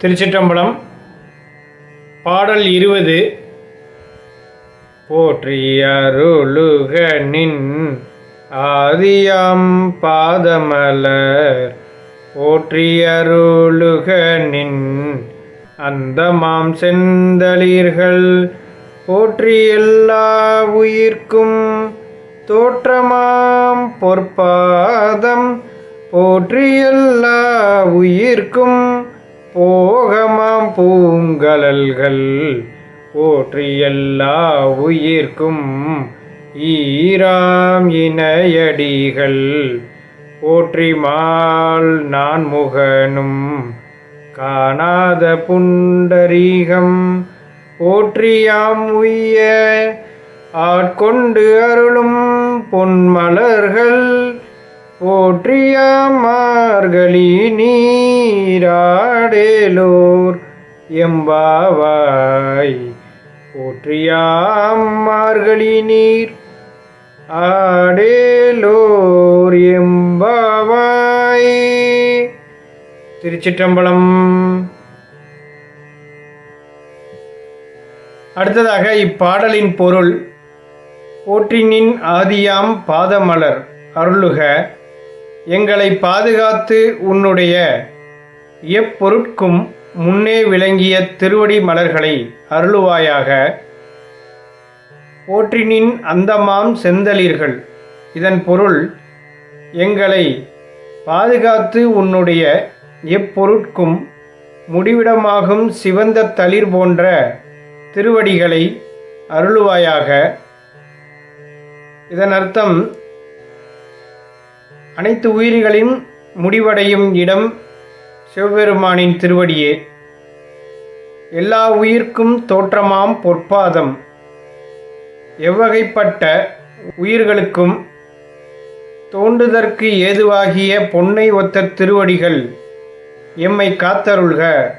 திருச்சிற்றம்பலம் பாடல் இருபது. போற்றியருளுக நின் ஆதியாம் பாதமலர். போற்றியருளுக நின் அந்தமாம் செந்தளீர்கள். போற்றி எல்லா உயிர்க்கும் தோற்றமாம் பொற்பாதம். போற்றி எல்லா உயிர்க்கும் போகமாம் பூங்கலல்கள் போற்றியல்லா உயிர்க்கும் ஈராம் இணையடிகள். போற்றி மால் நான் முகனும் காணாத புண்டரீகம். போற்றியாம் உய்ய ஆட்கொண்டு அருளும் பொன்மலர்கள். போற்றிய மார்கழி நீராடேலோர் எம்பாவாய். போற்றியாம் மார்கழி நீர் ஆடேலோர் எம்பாவாய். திருச்சிற்றம்பலம். அடுத்ததாக இப்பாடலின் பொருள் போற்றினின் ஆதியாம் பாதமலர் அருளுக. எங்களை பாதுகாத்து உன்னுடைய எப்பொருட்கும் முன்னே விளங்கிய திருவடி மலர்களை அருளுவாயாக. போற்றினின் அந்தமாம் செந்தளிர்கள். இதன் பொருள் எங்களை பாதுகாத்து உன்னுடைய எப்பொருட்கும் முடிவிடமாகும் சிவந்த தளிர் போன்ற திருவடிகளை அருளுவாயாக. இதன் அர்த்தம் அனைத்து உயிர்களின் முடிவடையும் இடம் சிவபெருமானின் திருவடியே. எல்லா உயிர்க்கும் தோற்றமாம் பொற்பாதம். எவ்வகைப்பட்ட உயிர்களுக்கும் தோன்றுதற்கு ஏதுவாகிய பொன்னை ஒத்த திருவடிகள் எம்மை காத்தருள்க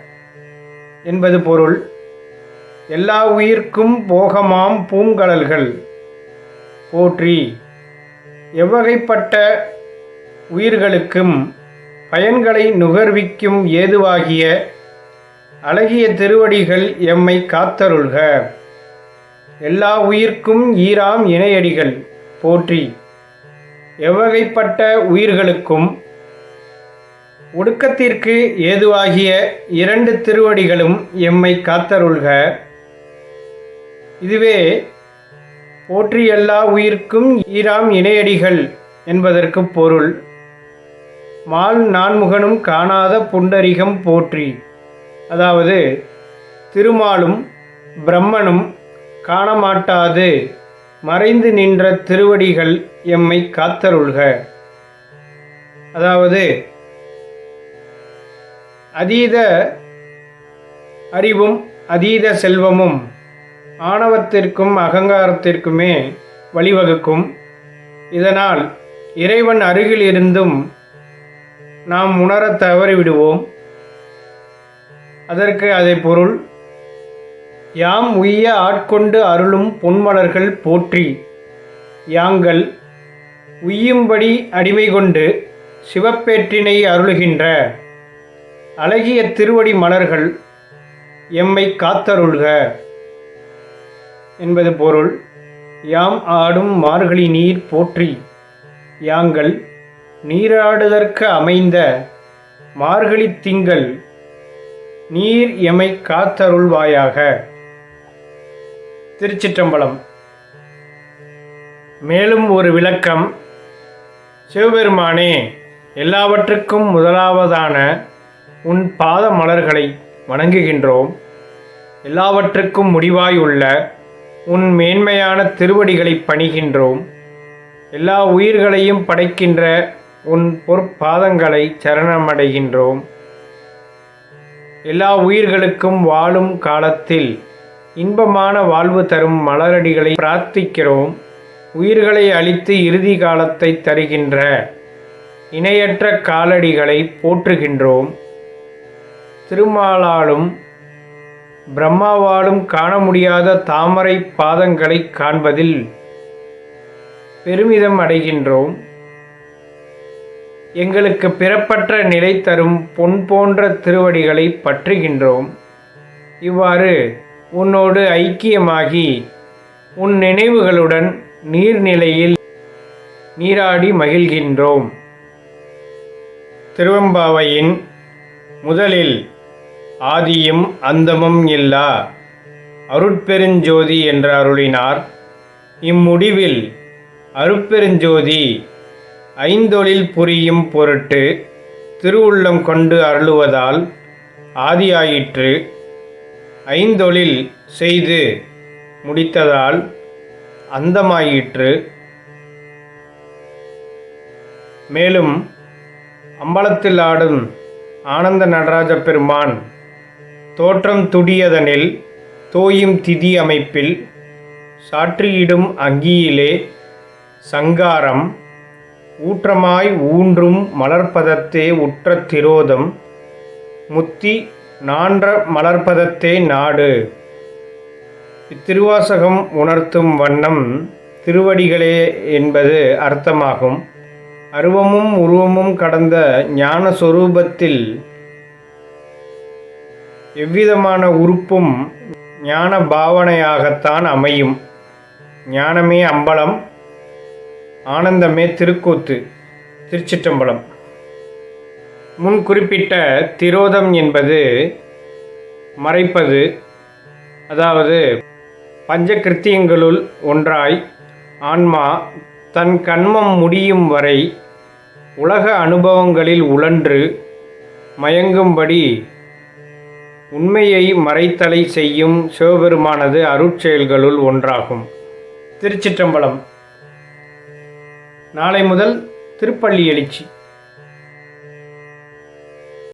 என்பது பொருள். எல்லா உயிர்க்கும் போகமாம் பூங்கடல்கள். போற்றி. எவ்வகைப்பட்ட உயிர்களுக்கும் பயன்களை நுகர்விக்கும் ஏதுவாகிய அழகிய திருவடிகள் எம்மை காத்தருள்க. எல்லா உயிர்க்கும் ஈராம் இணையடிகள் போற்றி. எவ்வகைப்பட்ட உயிர்களுக்கும் ஒடுக்கத்திற்கு ஏதுவாகிய இரண்டு திருவடிகளும் எம்மை காத்தருள்க. இதுவே போற்றி எல்லா உயிர்க்கும் ஈராம் இணையடிகள் என்பதற்கு பொருள். மால் நான்முகனும் காணாத புண்டரிகம் போற்றி. அதாவது திருமாலும் பிரம்மனும் காணமாட்டாது. மறைந்து நின்ற திருவடிகள் எம்மை காத்தருள்க. அதாவது அதீத அறிவும் அதீத செல்வமும் ஆணவத்திற்கும் அகங்காரத்திற்குமே வழிவகுக்கும். இதனால் இறைவன் அருகில் இருந்தும் நாம் உணரத் தவறிவிடுவோம். அதற்கு அதை பொருள். யாம் உய்ய ஆட்கொண்டு அருளும் பொன்மலர்கள் போற்றி. யாங்கள் உய்யும்படி அடிமை கொண்டு சிவப்பேற்றினை அருளுகின்ற. அழகிய திருவடி மலர்கள் எம்மை காத்தருள்க. என்பது பொருள். யாம் ஆடும் மார்கழி நீர் போற்றி. யாங்கள் நீராடுதற்கு அமைந்த மார்கழித் திங்கள் நீர் எமை காத்தருள்வாயாக. திருச்சிற்றம்பலம். மேலும் ஒரு விளக்கம். சிவபெருமானே எல்லாவற்றுக்கும் முதலாவதான உன் பாத மலர்களை வணங்குகின்றோம். எல்லாவற்றுக்கும் முடிவாய் உள்ள உன் மேன்மையான திருவடிகளை பணிகின்றோம். எல்லா உயிர்களையும் படைக்கின்ற உன் பொற்பாதங்களை சரணமடைகின்றோம். எல்லா உயிர்களுக்கும் வாழும் காலத்தில் இன்பமான வாழ்வு தரும் மலரடிகளை பிரார்த்திக்கிறோம். உயிர்களை அழித்து இறுதி காலத்தை தருகின்ற இணையற்ற காலடிகளை போற்றுகின்றோம். திருமாலாலும் பிரம்மாவாலும் காண முடியாத தாமரை பாதங்களை காண்பதில் பெருமிதம் அடைகின்றோம். எங்களுக்கு பிறப்பற்ற நிலை தரும் பொன் போன்ற திருவடிகளை பற்றுகின்றோம். இவ்வாறு உன்னோடு ஐக்கியமாகி உன் நினைவுகளுடன் நீர்நிலையில் நீராடி மகிழ்கின்றோம். திருவம்பாவையின் முதலில் ஆதியும் அந்தமும் இல்லா. அருட்பெருஞ்சோதி என்று அருளினார் இம்முடிவில் அருட்பெருஞ்சோதி ஐந்தொழில் புரியும் பொருட்டு திருவுள்ளம் கொண்டு அருளுவதால் ஆதியாயிற்று. ஐந்தொழில் செய்து முடித்ததால் அந்தமாயிற்று. மேலும் அம்பலத்தில் ஆடும் ஆனந்த நடராஜ பெருமான் தோற்றம் துடியதனில் தோயும் திதி அமைப்பில் சாற்றியிடும் அங்கியிலே சங்காரம் ஊற்றமாய் ஊன்றும் மலர்ப்பதத்தே உற்ற திரோதம். முத்தி நான்ற மலர்ப்பதத்தே நாடு. இத்திருவாசகம் உணர்த்தும் வண்ணம் திருவடிகளே என்பது அர்த்தமாகும். அருவமும் உருவமும் கடந்த ஞான சொரூபத்தில் எவ்விதமான உறுப்பும் ஞான பாவனையாகத்தான் அமையும். ஞானமே அம்பலம் ஆனந்தமே திருக்கூத்து திருச்சிற்றம்பலம். முன் குறிப்பிட்ட திரோதம் என்பது மறைப்பது அதாவது பஞ்சகிருத்தியங்களுள் ஒன்றாய் ஆன்மா தன் கண்மம் முடியும் வரை உலக அனுபவங்களில் உழன்று மயங்கும்படி உண்மையை மறைத்தலை செய்யும் சிவபெருமானது அருட்செயல்களுள் ஒன்றாகும். திருச்சிற்றம்பலம். நாளை முதல் திருப்பள்ளி எழுச்சி.